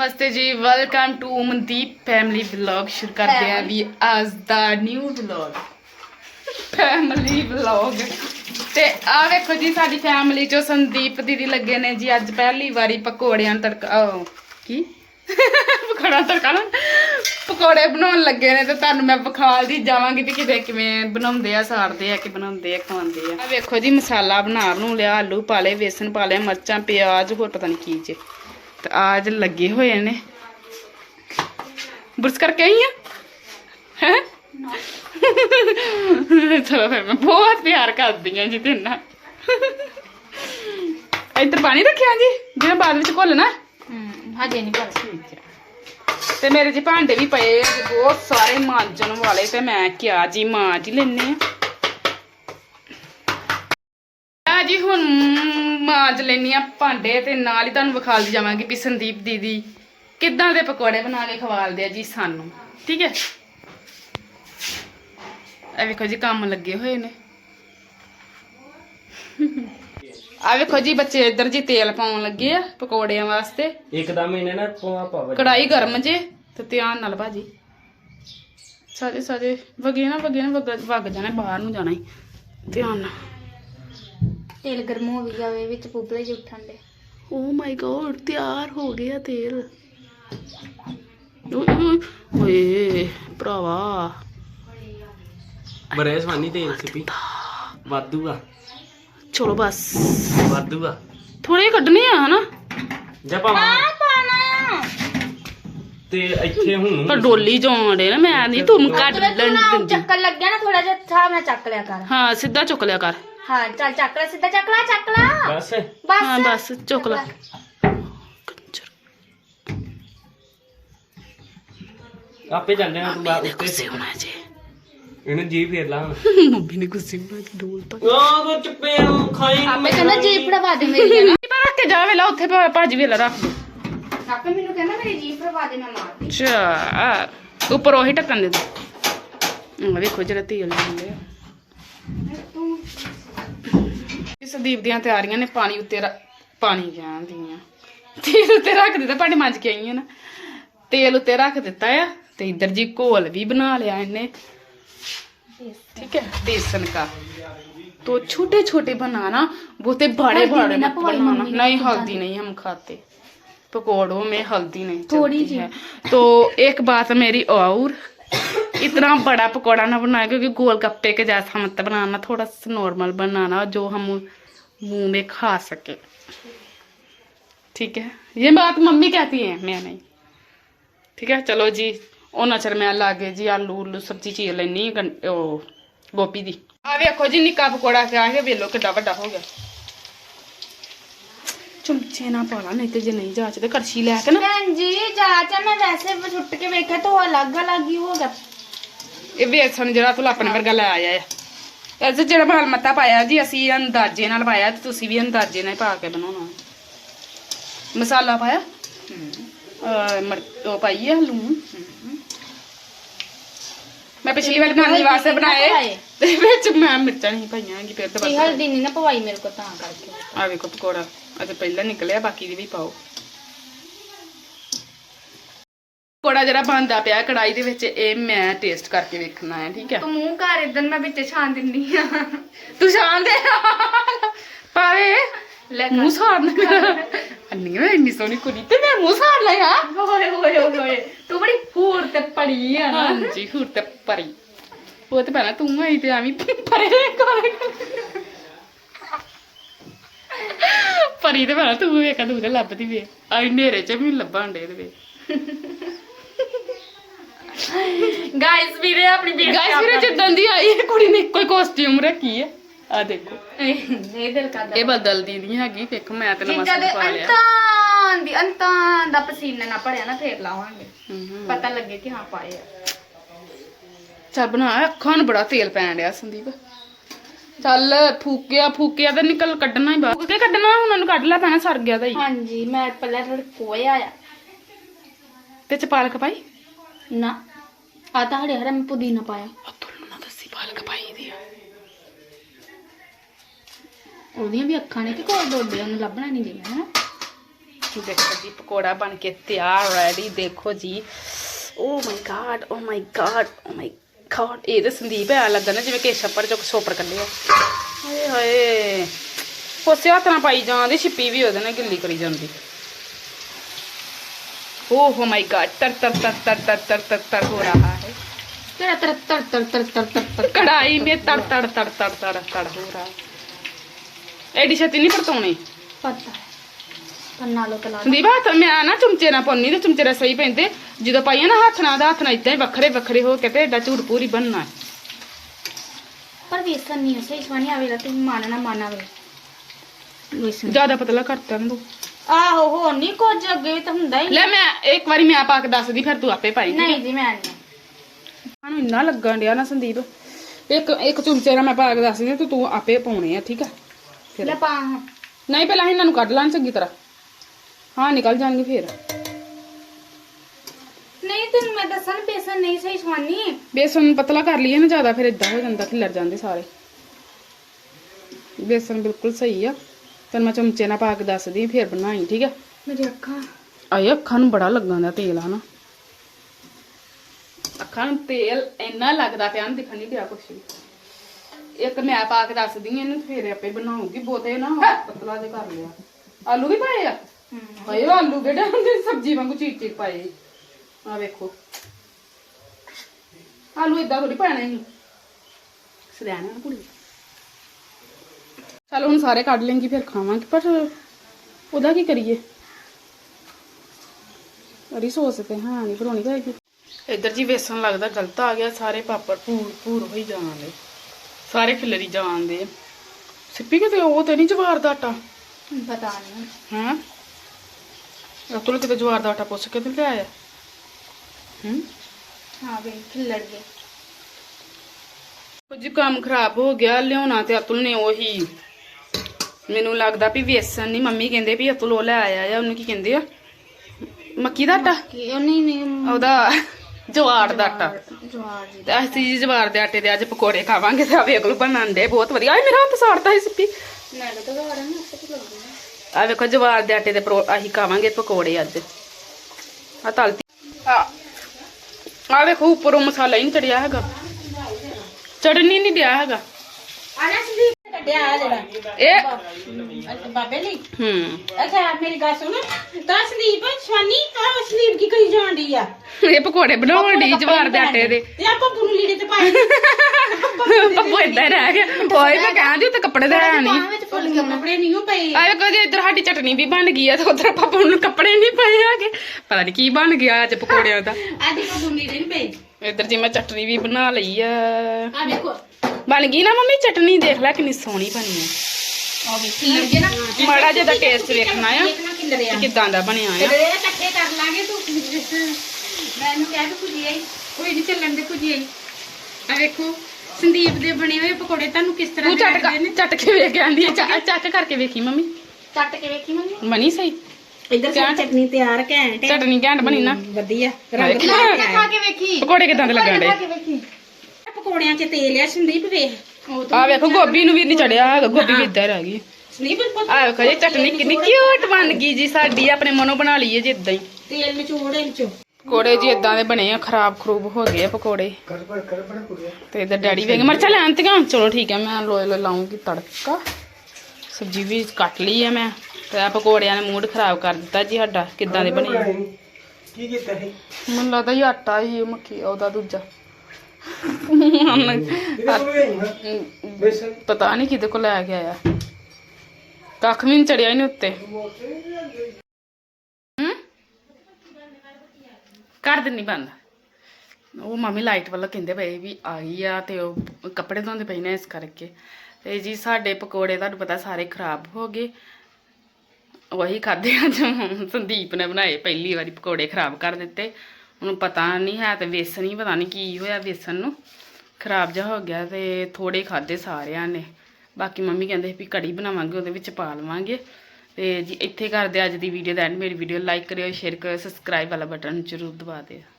ਨਮਸਤੇ ਜੀ welcome to Mandeep family vlog ਸ਼ੁਰੂ ਕਰਦੇ ਹਾਂ ਵੀ ਅੱਜ ਦਾ ਨਿਊ ਵਲੌਗ ਫੈਮਿਲੀ ਵਲੌਗ ਤੇ ਆ ਵੇਖੋ ਜੀ ਸਾਡੀ ਫੈਮਿਲੀ ਚੋਂ ਸੰਦੀਪ ਦੀਦੀ ਲੱਗੇ ਨੇ ਜੀ ਅੱਜ ਪਹਿਲੀ ਵਾਰੀ ਪਕੌੜਿਆਂ ਨੂੰ ਤੜਕਾ ਉਹ, ਕੀ? ਪਕੌੜਾ ਤੜਕਾ ਨਾ ਪਕੌੜੇ ਬਣਾਉਣ ਲੱਗੇ ਨੇ ਤੇ ਤੁਹਾਨੂੰ ਮੈਂ ਵਿਖਾਲਦੀ ਜਾਵਾਂਗੀ ਵੀ ਕਿਵੇਂ ਕਿਵੇਂ ਬਣਾਉਂਦੇ ਆ ਸਾੜਦੇ ਆ ਕਿ ਬਣਾਉਂਦੇ ਆ ਖਵਾਉਂਦੇ ਆ। ਆ ਵੇਖੋ ਜੀ ਮਸਾਲਾ ਬਣਾ ਬਣੂ ਲਿਆ ਆਲੂ ਪਾ ਲਏ ਵੇਸਣ ਪਾ ਲਿਆ ਮਿਰਚਾਂ ਪਿਆਜ਼ ਹੋਰ ਪਤਾ ਨਹੀਂ ਕੀ ਜੇ। ਤੇ ਆਜ ਲੱਗੇ ਹੋਏ ਨੇ। ਬੁਰਸ ਕਰਕੇ ਆਈ ਆ? ਹੈ? ਚਲੋ ਫਿਰ ਮੈਂ ਬਹੁਤ ਪਿਆਰ ਕਰਦੀ ਆ ਜੀ ਤੇ ਨਾ ਇੱਧਰ ਪਾਣੀ ਰੱਖਿਆ ਜੀ ਜਿਹੜਾ ਬਾਅਦ ਵਿੱਚ ਘੋਲਣਾ ਹਜੇ ਨਹੀਂ ਪਰ ਠੀਕ ਹੈ ਤੇ ਮੇਰੇ ਜੀ ਭਾਂਡੇ ਵੀ ਪਏ ਆ ਜੀ ਬਹੁਤ ਸਾਰੇ ਮਾਂਜਣ ਵਾਲੇ ਤੇ ਮੈਂ ਕਿਹਾ ਜੀ ਮਾਂਜ ਹੀ ਲੈਨੇ ਆ। ਆ ਜੀ ਹੁਣ ਮਾਂਜ ਲੈਨੀ ਆ ਭਾਂਡੇ ਤੇ ਨਾਲ ਹੀ ਤੁਹਾਨੂੰ ਵਿਖਾਲਦੀ ਜਾਵਾਂਗੀ ਵੀ ਸੰਦੀਪ ਦੀਦੀ ਕਿੱਦਾਂ ਦੇ ਪਕੌੜੇ ਬਣਾ ਕੇ ਖਵਾਲਦੇ ਆ ਜੀ ਸਾਨੂੰ। ਠੀਕ ਹੈ? ਇਹ ਵੇਖੋ ਜੀ ਕੰਮ ਲੱਗੇ ਹੋਏ ਨੇ। ਆ ਵੇਖੋ ਜੀ ਬੱਚੇ ਇੱਧਰ ਜੀ ਤੇਲ ਪਾਉਣ ਲੱਗੇ ਆ ਪਕੌੜਿਆਂ ਵਾਸਤੇ। ਇੱਕਦਮ ਇਹਨੇ ਨਾ ਪਵਾ ਪਾਵਾ ਕੜਾਈ ਗਰਮ ਜੇ ਤੇ ਧਿਆਨ ਨਾਲ ਭਾਜੀ। ਸਾਰੇ ਸਾਰੇ ਵਗੇ ਨਾ ਵਗੇ ਨਾ ਵਗ ਵਗ ਜਾਣਾ ਬਾਹਰ ਨੂੰ ਜਾਣਾ ਹੀ। ਧਿਆਨ ਨਾਲ। ਤੇਲ ਗਰਮ ਹੋ ਵੀ ਜਾਵੇ ਵਿੱਚ ਪੁੱਪਲੇ ਜਿਹੇ ਉੱਠਣ ਦੇ ਓ ਮਾਈ ਗੋਡ ਤਿਆਰ ਹੋ ਗਿਆ ਤੇਲ ਓਏ, ਓਏ, ਓਏ ਭਰਾਵਾ ਬਰੇ ਸਵਾਨੀ ਤੇਲ ਸਿਪੀ ਵਾਧੂ ਆ ਚਲੋ ਬਸ ਵਾਧੂ ਆ ਥੋੜੇ ਕੱਢਨੇ ਆ ਹਨਾ ਜਾ ਪਾਵਾਂ ਪਾਣਾ ਤੇ ਇੱਥੇ ਹੁਣ ਪਰ ਡੋਲੀ ਜਾਉਂਦੇ ਨਾ ਮੈਂ ਨਹੀਂ ਤੂੰ ਕੱਢ ਲੈਣ ਦਿੰਦੀ ਚੱਕਰ ਲੱਗਿਆ ਨਾ ਥੋੜਾ ਜਿਹਾ ਥਾ ਮੈਂ ਚੱਕ ਲਿਆ ਕਰ ਹਾਂ ਸਿੱਧਾ ਚੁੱਕ ਲਿਆ ਕਰ ਹਾਂ ਚੱਲ ਚੱਕ ਲੈ ਸਿੱਧਾ ਚੱਕ ਲੈ ਚੱਕ ਲੈ ਬਸ ਬਸ ਹਾਂ ਬਸ ਚੁੱਕ ਲੈ ਕੰਜਰ ਆਪੇ ਚੱਲ ਜਾਣਾ ਤੂੰ ਬਾਹਰ ਉੱਤੇ ਗੁੱਸੇ ਹੋਣਾ ਜੇ ਇਹਨੂੰ ਜੀ ਫੇਰ ਲਾ ਮੰਮੀ ਨੇ ਗੁੱਸੇ ਹੋਣਾ ਕਿ ਡੋਲ ਪਾ ਉਹ ਕੋ ਚੁੱਪੇ ਨੂੰ ਖਾਈ ਨੂੰ ਆਪੇ ਕਹਿੰਦਾ ਜੀਪ ਫੜਵਾ ਦੇ ਮੇਰੀ ਨਾ ਪਰ ਰੱਖ ਕੇ ਜਾ ਵੇਲਾ ਉੱਥੇ ਭਾ- ਭਾਜੀ ਵੇਲਾ ਰੱਖ ਦੋ ਆਪੇ ਮੈਨੂੰ ਕਹਿੰਦਾ ਮੇਰੀ ਜੀਪ ਫੜਵਾ ਦੇ ਮੈਂ ਮਾਰਦੀ ਚਾ ਉੱਪਰ ਉਹੀ ਢੱਕਣ ਦੇ ਦੋ ਆ ਵੇਖੋ ਜਿਹੜਾ ਤੇਲ ਜਾਂਦੇ ਤੂੰ ਇਸ ਸੰਦੀਪ ਦੀਆਂ ਤਿਆਰੀਆਂ ਨੇ ਪਾਣੀ ਉੱਤੇ ਰ- ਪਾਣੀ ਜਾਂਦੀਆਂ ਤੇਲ ਉੱਤੇ ਰੱਖ ਦਿੱਤਾ ਭਾਂਡੇ ਮਾਂਜ ਕੇ ਆਈ ਆ ਨਾ ਤੇਲ ਉੱਤੇ ਰੱਖ ਦਿੱਤਾ ਆ ਤੇ ਇੱਧਰ ਜੀ ਘੋਲ ਵੀ ਬਣਾ ਲਿਆ ਇਹਨੇ ठीक है बेसन का तो छोटे छोटे बनाना बहुते बड़े हल्दी बड़े नहीं ना मत पवाई बनाना मम्मी ने नहीं तो हल्दी नहीं हम खाते पकौड़ों में हल्दी नहीं थोड़ी चलती सी। है तो एक बात मेरी और इतना बड़ा पकौड़ा ना बनाए क्योंकि गोल गप्पे के जैसा मत बनाना थोड़ा सा नॉर्मल बनाना जो हम मुंह में खा सके ठीक है ये बात मम्मी कहती है मैं नहीं ठीक है चलो जी ਉਹਨਾਂ ਚਿਰ ਮੈਂ ਲਾਗੇ ਜੀ ਆਲੂ ਉਲੂ ਸਬਜ਼ੀ ਚੀਰ ਲੈਣੀ ਉਹ ਗੋਪੀ ਦੀ ਆ ਵੇਖੋ ਜੀ ਨਿੱਕਾ ਪਕੌੜਾ ਕਿਆ ਹੈ ਵੇਲੋ ਕਿੱਡਾ ਵੱਡਾ ਹੋ ਗਿਆ ਚਮਚੇ ਨਾ ਪਾਲਾ ਨਹੀਂ ਤੇ ਜੇ ਨਹੀਂ ਜਾਚਦੇ ਕੜਛੀ ਲੈ ਕੇ ਨਾ ਭੈਣ ਜੀ ਜਾਚ ਆ, ਮੈਂ ਵੈਸੇ ਛੁੱਟ ਕੇ ਵੇਖਿਆ ਤਾਂ ਅਲੱਗ ਅਲੱਗ ਹੀ ਹੋ ਗਿਆ ਇਹ ਵੇਸਣ ਜਿਹੜਾ ਤੂੰ ਆਪਣੇ ਵਰਗਾ ਲੈ ਆਇਆ ਹੈ ਇਹ 'ਚ ਜਿਹੜਾ ਮਾਲ ਮੱਤਾ ਪਾਇਆ ਜੀ ਅਸੀਂ ਅੰਦਾਜ਼ੇ ਨਾਲ ਪਾਇਆ ਤੇ ਤੁਸੀਂ ਵੀ ਅੰਦਾਜ਼ੇ ਨਾਲ ਹੀ ਪਾ ਕੇ ਬਣਾਉਣਾ। ਮਸਾਲਾ ਪਾਇਆ? ਅਹ ਮਰ ਉਹ ਪਾਈ ਹੈ ਲੂਣ। ਮੈਂ ਪਿਛਲੀ ਵਾਰ ਨਾਨੀ ਵਾਸਤੇ ਬਣਾਏ। ਤੇ ਵਿੱਚ ਮੈਂ ਮਿਰਚਾਂ ਨਹੀਂ ਪਾਈਆਂ ਕਿ ਫਿਰ ਤੇ ਤਾਂ ਹਲਦੀ ਨਹੀਂ ਨਾ ਪਵਾਈ ਮੇਰੇ ਕੋ ਤਾਂ ਕਰਕੇ। ਆ ਵੇਖੋ ਪਕੌੜਾ ਅਜੇ ਪਹਿਲਾਂ ਨਿਕਲਿਆ ਬਾਕੀ ਦੀ ਵੀ ਪਾਓ। ਪਕੌੜਾ ਜਿਹੜਾ ਬਣਦਾ ਪਿਆ ਕੜਾਈ ਦੇ ਵਿੱਚ ਇਹ ਮੈਂ ਟੇਸਟ ਕਰਕੇ ਵੇਖਣਾ ਹੈ ਠੀਕ ਹੈ। ਤੂੰ ਮੂੰਹ ਕਰ ਇਦਾਂ ਮੈਂ ਵਿੱਚ ਛਾਣ ਦਿੰਦੀ ਆ। ਤੂੰ ਜਾਣ ਦੇ। ਪਾਵੇ ਲੈ ਮੂੰਹ ਸਾੜਨਾ। ਅੰਨੀ ਮੈਂ ਇੰਨੀ ਸੋਹਣੀ ਕੁੜੀ ਤੇ ਮੈਂ ਮੂੰਹ ਸਾੜ ਲਿਆ। ਹੋਏ ਹੋਏ ਹੋਏ ਤੂੰ ਬੜੀ ਫੂਰ ਤੇ ਪੜੀ ਆ ਨਾ। ਹਾਂਜੀ ਹੁਣ ਤੇ ਪਰੀ ਉਹ ਤੇ ਪਹਿਲਾਂ ਤੂੰ ਆਈ ਤੇ ਐਵੇਂ ਪਰੇ ਕਰ ਪਰੀ ਤੇ ਪਹਿਲਾਂ ਤੂੰ ਵੇਖਾ ਤੂੰ ਤੇ ਲੱਭਦੀ ਵੇ। ਆਈ ਨੇਰੇ ਚ ਵੀ ਲੱਭਣ ਦੇ ਦੇ ਗਾਇਸ ਵੀਰੇ ਆਪਣੀ ਬੇਇੱਜ਼ਤੀ ਗਾਇਸ ਵੀਰੇ ਜਿੱਦਾਂ ਦੀ ਆਈ ਇਹ ਕੁੜੀ ਨੇ ਇੱਕੋ ਹੀ ਕੋਸਟਿਊਮ ਰੱਖੀ ਹੈ। ਆ ਦੇਖੋ। ਇਹ ਦਿਲ ਕਰਦਾ ਇਹ ਬਦਲਦੀ ਨਹੀਂ ਹੈਗੀ ਵੇਖ ਮੈਂ ਤੇ ਨਵਾਂ ਜਿੱਦਾਂ ਦੇ ਸੂਟ ਪਾ ਲਿਆ। ਅੰਤਾਂ ਦੀ ਅੰਤਾਂ ਦਾ ਪਸੀਨਾ ਨਾ ਪੜਿਆ ਨਾ ਫੇਰ ਲਾਵਾਂਗੇ। ਪਤਾ ਲੱਗੇ ਕਿ ਹਾਂ ਪਾਏ ਆ। ਚੱਲ ਬਣਾ ਅੱਖਾਂ ਨੂੰ ਬੜਾ ਤੇਲ ਪੈਣ ਡਿਆ ਸੰਦੀਪ। ਚੱਲ ਫੂਕਿਆ ਫੂਕਿਆ ਤਾਂ ਨਿਕਲ ਕੱਢਣਾ ਹੀ ਬਾਹਰ। ਫੂਕ ਕੇ ਕੱਢਣਾ ਹੁਣ ਉਹਨੂੰ ਕੱਢ ਲੈ ਪੈਣਾ ਸਰ ਗਿਆ ਤਾਂ ਹੀ। ਹਾਂਜੀ ਮੈਂ ਪਹਿਲਾਂ ਰੜਕੋਇਆ ਆ। ਤੇ ਚ ਪਾਲਕ ਪਾਈ? ਨਾ। ਆ ਹਰੇ ਮੈਂ ਪੁਦੀਨਾ ਪਾਇਆ। ਉਹ ਤੁਹਾਨੂੰ ਨਾ ਦੱਸੀ ਪਾਲਕ ਪਾਈ ਦੀ ਆ। ਉਹਦੀਆਂ ਵੀ ਅੱਖਾਂ ਨੇ ਕਿ ਕੋਲ ਡੋਡੇ ਉਹਨੂੰ ਲੱਭਣਾ ਨਹੀਂ ਦੇਣਾ ਨਾ ਦੇਖੋ ਜੀ ਪਕੌੜਾ ਬਣ ਕੇ ਤਿਆਰ ਰੈਡੀ ਦੇਖੋ ਜੀ। ਓ ਮਾਈ ਗਾਡ ਓ ਮਾਈ ਗਾਡ ਓ ਮਾਈ ਗਾਡ ਇਹ ਤਾਂ ਸੰਦੀਪ ਆ ਲੱਗਾ ਨਾ ਜਿਵੇਂ ਕੇਸ਼ਵਪਰ ਚੋਂ ਸੋਪਰ ਕੱਢਿਆ ਹਾਏ ਹਾਏ। ਕੋਸੇ ਹੱਥ ਨਾਲ ਪਾਈ ਜਾਂਦੀ ਛਿੱਪੀ ਵੀ ਉਹਦੇ ਨਾਲ ਗਿੱਲੀ ਕਰੀ ਜਾਂਦੀ। ओ हो माय गॉड तर तर तर तर तर तर तर तर हो रहा है तर तर तर तर तर तर तर कढ़ाई में तर तर तर तर तर तर हो रहा है एडी छती नहीं पड़ता उन्हें पता ज़्यादा पतला करते ਆਹੋ ਹੋ ਨਹੀਂ ਕੁਝ ਅੱਗੇ ਵੀ ਤਾਂ ਹੁੰਦਾ ਹੀ ਲੈ ਮੈਂ ਇੱਕ ਵਾਰੀ ਮੈਂ ਪਾ ਕੇ ਦੱਸਦੀ ਫਿਰ ਤੂੰ ਆਪੇ ਪਾਈ ਨਹੀਂ ਜੀ ਮੈਂ ਨਹੀਂ। ਸਾਨੂੰ ਇੰਨਾ ਲੱਗਣ ਡਿਆ ਨਾ ਸੰਦੀਪ। ਇੱਕ ਇੱਕ ਚਮਚੇ ਨਾਲ ਮੈਂ ਪਾ ਕੇ ਦੱਸਦੀ ਤੇ ਤੂੰ ਆਪੇ ਪਾਉਣੇ ਆ ਠੀਕ ਆ? ਫਿਰ। ਲੈ ਪਾ ਨਹੀਂ ਪਹਿਲਾਂ ਇਹਨਾਂ ਨੂੰ ਕੱਢ ਲਾਂ ਚੰਗੀ ਤਰ੍ਹਾਂ। ਹਾਂ ਨਿਕਲ ਜਾਣਗੇ ਫਿਰ। ਨਹੀਂ ਤੈਨੂੰ ਮੈਂ ਦੱਸਾਂ ਬੇਸਨ ਨਹੀਂ ਸਹੀ ਸਵਾਨੀ। ਬੇਸਨ ਪਤਲਾ ਕਰ ਲਈਏ ਨਾ ਜ਼ਿਆਦਾ ਫਿਰ ਇਦਾਂ ਹੋ ਜਾਂਦਾ ਖਿਲਰ ਜਾਂਦੇ ਸਾਰੇ। ਬੇਸਨ ਬਿਲਕੁਲ ਸਹੀ ਆ। ਤੈਨੂੰ ਮੈਂ ਚਮਚੇ ਨਾਲ ਪਾ ਕੇ ਦੱਸਦੀ ਫਿਰ ਬਣਾਈ ਠੀਕ ਆ? ਮੇਰੀ ਅੱਖਾਂ। ਆਏ ਅੱਖਾਂ ਨੂੰ ਬੜਾ ਲੱਗਾਂ ਦਾ ਤੇਲ ਹਨਾ? ਅੱਖਾਂ ਨੂੰ ਤੇਲ ਇੰਨਾ ਲੱਗਦਾ ਪਿਆ ਨਾ ਦਿਖਣ ਨਹੀਂ ਪਿਆ ਕੁਛ ਵੀ। ਇੱਕ ਮੈਂ ਪਾ ਕੇ ਦੱਸਦੀ ਆਂ ਇਹਨੂੰ ਫਿਰ ਆਪੇ ਬਣਾਉਂਗੀ ਬਹੁਤੇ ਨਾ ਪਤਲਾ ਜਿਹਾ ਕਰ ਲਿਆ। ਆਲੂ ਵੀ ਪਾਏ ਆ? ਹਾਏ ਆਲੂ ਕਿਹੜਾ ਹੁੰਦੇ? ਸਬਜ਼ੀ ਵਾਂਗੂ ਚੀਕ ਚੀਕ ਪਾਏ। ਆ ਵੇਖੋ। ਆਲੂ ਇਦਾਂ ਥੋੜੀ ਪਾਣੇ ਨਹੀਂ ਸਦਿਆਣਾ ਨਾ ਕੁੜੀ ਚਲ ਹੁਣ ਸਾਰੇ ਕੱਢ ਲੈਂਗੀ ਫਿਰ ਖਾਵਾਂਗੇ ਪਰ ਉਹਦਾ ਕੀ ਕਰੀਏ? ਅਰੀ ਸੋਸ ਤੇ ਹਾਂ ਨਹੀਂ ਬਣਾਉਣੀ ਪਏਗੀ ਇੱਧਰ ਜੀ ਵੇਸਣ ਲੱਗਦਾ ਗਲਤ ਆ ਗਿਆ ਸਾਰੇ ਪਾਪੜ ਪੂਰ ਪੂਰ ਹੋਈ ਜਾਣਦੇ ਸਾਰੇ ਖਿਲਰੀ ਜਾਣਦੇ ਸਿੱਪੀ ਕਿਤੇ ਉਹ ਤੇ ਨਹੀਂ ਜਵਾਰ ਦਾ ਆਟਾ? ਪਤਾ ਨਹੀਂ ਹਾਂ? ਰਤੁਲ ਕਿਤੇ ਜਵਾਰ ਦਾ ਆਟਾ ਪੁੱਛ ਕੇ ਤੇ ਲਿਆਇਆ। ਹੂੰ? ਹਾਂ ਵੇ ਖਿਲੜ ਗਏ ਕੁਝ ਕੰਮ ਖਰਾਬ ਹੋ ਗਿਆ ਲਿਆਉਣਾ ਤੇ ਅਤੁਲ ਨੇ ਉਹੀ ਮੈਨੂੰ ਲੱਗਦਾ ਵੀ ਵੇਸਣ ਨਹੀਂ ਮੰਮੀ ਕਹਿੰਦੇ ਵੀ ਅਤੁਲ ਉਹ ਲੈ ਆਇਆ ਆ ਉਹਨੂੰ ਕੀ ਕਹਿੰਦੇ ਆ? ਮੱਕੀ ਦਾ ਆਟਾ? ਉਹ ਨਹੀਂ ਨਹੀਂ ਉਹਦਾ ਜਵਾਰ ਦਾ ਆਟਾ। ਜਵਾਰ ਜੀ। ਤੇ ਅਸੀਂ ਜਵਾਰ ਦੇ ਆਟੇ ਦੇ ਅੱਜ ਪਕੌੜੇ ਖਾਵਾਂਗੇ ਤੇ ਆ ਵੇਖ ਲਓ ਬਣਾਉਂਦੇ ਬਹੁਤ ਵਧੀਆ। ਆਏ ਮੇਰਾ ਹੱਥ ਸਾੜਦਾ ਸੀ ਸਿੱਪੀ। ਮੈਂ ਤਾਂ ਜਵਾਰ ਨਾ ਸੱਚ ਲੱਗਦਾ ਆ? ਵੇਖੋ ਜਵਾਰ ਦੇ ਆਟੇ ਦੇ ਅਸੀਂ ਖਾਵਾਂਗੇ ਪਕੌੜੇ ਅੱਜ। ਆ ਤਲਤੀ ਆ ਆ ਵੇਖੋ ਉੱਪਰੋਂ ਮਸਾਲਾ ਹੀ ਨਹੀਂ ਚੜਿਆ ਹੈਗਾ। ਚੜਨੀ ਨਹੀਂ ਦਿਆ ਹੈਗਾ। ਆਣਾ ਸੀ ਕੱਢਿਆ ਆ ਜਿਹੜਾ ਇਹ ਅੱਛਾ ਬਾਬੇ ਲਈ? ਹੂੰ। ਅੱਛਾ ਮੇਰੀ ਗੱਲ ਸੁਣ। ਤਾਂ ਸੰਦੀਪ ਸ਼ਵਾਨੀ ਆ ਸੰਦੀਪ ਕੀ ਕਰੀ ਜਾਂਦੀ ਆ? ਇਹ ਪਕੌੜੇ ਬਣਾਉਣ ਦੀ ਜਵਾਰ ਦੇ ਆਟੇ ਦੇ। ਤੇ ਆਪਾਂ ਨੂੰ ਲੀੜੇ ਤੇ ਪਾਏ ਪੱਪੂ ਹੀ ਰਹਿ ਗਿਆ ਓਏ ਮੈਂ ਕਹਿੰਦੀ ਉੱਤੇ ਕੱਪੜੇ ਤਾਂ ਹੈ ਨਹੀਂ। ਵਿੱਚ ਫੁੱਲ ਕੱਪੜੇ ਨਹੀਂ ਪਏ। ਆਏ ਇੱਧਰ ਸਾਡੀ ਚਟਨੀ ਵੀ ਬਣ ਗਈ ਆ ਤੇ ਉਧਰ ਪਾਪਾ ਨੂੰ ਕੱਪੜੇ ਨਹੀਂ ਪਏ ਹੈਗੇ। ਪਤਾ ਨਹੀਂ ਕੀ ਬਣ ਗਿਆ ਅੱਜ ਪਕੌੜਿਆਂ ਦਾ। ਅੱਜ ਨੂੰ ਲੀੜੇ ਨਹੀਂ ਪਏ। ਇੱਧਰ ਜੀ ਮੈਂ ਚਟਨੀ ਵੀ ਬਣਾ ਲਈ ਆ। ਆ ਵੇਖੋ ਬਣ ਗਈ ਨਾ ਮੰਮੀ ਚਟਨੀ ਦੇਖ ਲੈ ਕਿੰਨੀ ਸੋਹਣੀ ਬਣੀ ਆ ਆ ਵੇ ਖਿਲੜ ਗਏ ਨਾ ਮਾੜਾ ਜਿਹਾ ਦਾ ਟੇਸਟ ਵੇਖਣਾ ਆ ਦੇਖਣਾ ਖਿਲਰਿਆ ਕਿ ਕਿਦਾਂ ਦਾ ਬਣਿਆ ਆ ਤੇ ਇਹ ਇਕੱਠੇ ਕਰ ਲਾਂਗੇ ਤੂੰ ਮੈਨੂੰ ਕਹਿ ਤੂੰ ਕੁਝ ਆਈ ਕੋਈ ਨਹੀਂ ਚੱਲਣ ਦੇ ਕੁਝ ਆਈ ਆ ਵੇਖੋ ਸੰਦੀਪ ਦੇ ਬਣੇ ਹੋਏ ਪਕੌੜੇ ਤੁਹਾਨੂੰ ਕਿਸ ਤਰ੍ਹਾਂ ਤੂੰ ਦੇ ਚੱਟ ਲੱਗਦੇ ਨੇ ਚੱਟ ਕੇ ਵੇਖ ਆਂਦੀ ਆ ਚੱਕ ਚੱਕ ਕਰਕੇ ਵੇਖੀ ਮੰਮੀ। ਚੱਟ ਕੇ ਵੇਖੀ ਮੰਮੀ? ਬਣੀ ਸਹੀ? ਇੱਧਰ ਘੈਂਟ। ਚਟਨੀ ਤਿਆਰ ਘੈਂਟ। ਹੈ। ਚਟਨੀ ਘੈਂਟ ਬਣੀ ਨਾ। ਵਧੀਆ। ਰੰਗ ਖਾ ਕੇ ਵੇਖੀ। ਪਕੌੜੇ ਕਿਦਾਂ ਦੇ ਲੱਗਣ ਡੇ ਖਾ ਕੇ ਵੇਖੀ। ਪਕੌੜਿਆਂ 'ਚ ਤੇਲ ਆ ਸੰਦੀਪ ਵੇਖ। ਆ ਵੇਖੋ ਗੋਭੀ ਨੂੰ ਵੀ ਨਹੀਂ ਚੜਿਆ ਹੈਗਾ ਗੋਭੀ ਵੀ ਇੱਧਰ ਆ ਗਈ। ਸੰਦੀਪ ਪੁੱਤ ਆ ਵੇਖੋ ਜੀ ਚਟਨੀ ਕਿੰਨੀ ਕਿਊਟ ਬਣ ਗਈ ਜੀ ਸਾਡੀ ਆਪਣੇ ਮਨੋਂ ਬਣਾ ਲਈਏ ਜੀ ਇਦਾਂ ਹੀ। ਤੇਲ ਨਿਚੋੜ ਇਹ 'ਚੋਂ। ਪਕੌੜੇ ਜੀ ਇਦਾਂ ਦੇ ਬਣੇ ਆ ਖਰਾਬ ਖਰੂਬ ਹੋ ਗਏ ਆ ਪਕੌੜੇ। ਤੇ ਇਧਰ ਡੈਡੀ ਵੇਖ ਮਰਚਾ ਲੈਣ ਤੇ ਚਲੋ ਠੀਕ ਹੈ ਮੈਂ ਲੋਏ ਲਾਉਂਗੀ ਤੜਕਾ। ਸਬਜ਼ੀ ਵੀ ਕੱਟ ਲਈ ਹੈ ਮੈਂ। ਤੇ ਆ ਪਕੌੜਿਆਂ ਨੇ ਮੂਡ ਖਰਾਬ ਕਰ ਦਿੱਤਾ ਜੀ ਸਾਡਾ ਕਿੱਦਾਂ ਦੇ ਬਣੇ ਆ। ਕੀ ਕੀਤਾ ਹੈ ਮੈਨੂੰ ਲੱਗਦਾ ਹੀ ਆਟਾ ਹੀ ਮੱਕੀ ਉਹਦਾ ਦੂਜਾ। ਪਤਾ ਨਹੀਂ ਕਿਹਦੇ ਕੋਲ ਲੈ ਕੇ ਆਇਆ। ਕੱਖ ਵੀ ਨਹੀਂ ਚੜਿਆ ਇਹਨੇ ਉੱਤੇ। ਕਰ ਦਿੰਨੀ ਬੰਦ। ਉਹ ਮਾਮੀ ਲਾਈਟ ਵੱਲੋਂ ਕਹਿੰਦੇ ਪਏ ਵੀ ਆ ਆ ਤੇ ਉਹ ਕੱਪੜੇ ਧੋਂਦੇ ਪਏ ਨੇ ਇਸ ਕਰਕੇ। ਤੇ ਜੀ ਸਾਡੇ ਪਕੌੜੇ ਤੁਹਾਨੂੰ ਪਤਾ ਸਾਰੇ ਖਰਾਬ ਹੋ ਗਏ। ਉਹੀ ਖਾਦੇ ਅੱਜ। ਸੰਦੀਪ ਨੇ ਬਣਾਏ ਪਹਿਲੀ ਵਾਰੀ ਪਕੌੜੇ ਖਰਾਬ ਕਰ ਦਿੱਤੇ। ਉਹਨੂੰ ਪਤਾ ਨਹੀਂ ਹੈ ਤੇ ਵੇਸਣ ਹੀ ਪਤਾ ਨਹੀਂ ਕੀ ਹੋਇਆ ਵੇਸਣ ਨੂੰ। ਖਰਾਬ ਜਿਹਾ ਹੋ ਗਿਆ ਤੇ ਥੋੜੇ ਖਾਦੇ ਸਾਰਿਆਂ ਨੇ। ਬਾਕੀ ਮੰਮੀ ਕਹਿੰਦੇ ਸੀ ਵੀ ਕੜੀ ਬਣਾਵਾਂਗੇ, ਉਹਦੇ ਵਿੱਚ ਪਾ ਲਵਾਂਗੇ। ਤੇ ਜੀ, ਇੱਥੇ ਕਰਦੇ ਅੱਜ ਦੀ ਵੀਡੀਓ ਦਾ ਐਂਡ ਮੇਰੀ ਵੀਡੀਓ ਲਾਈਕ ਕਰਿਓ ਸ਼ੇਅਰ ਕਰਿਓ ਸਬਸਕ੍ਰਾਈਬ ਵਾਲਾ ਬਟਨ ਜ਼ਰੂਰ ਦਬਾ ਦਿਓ।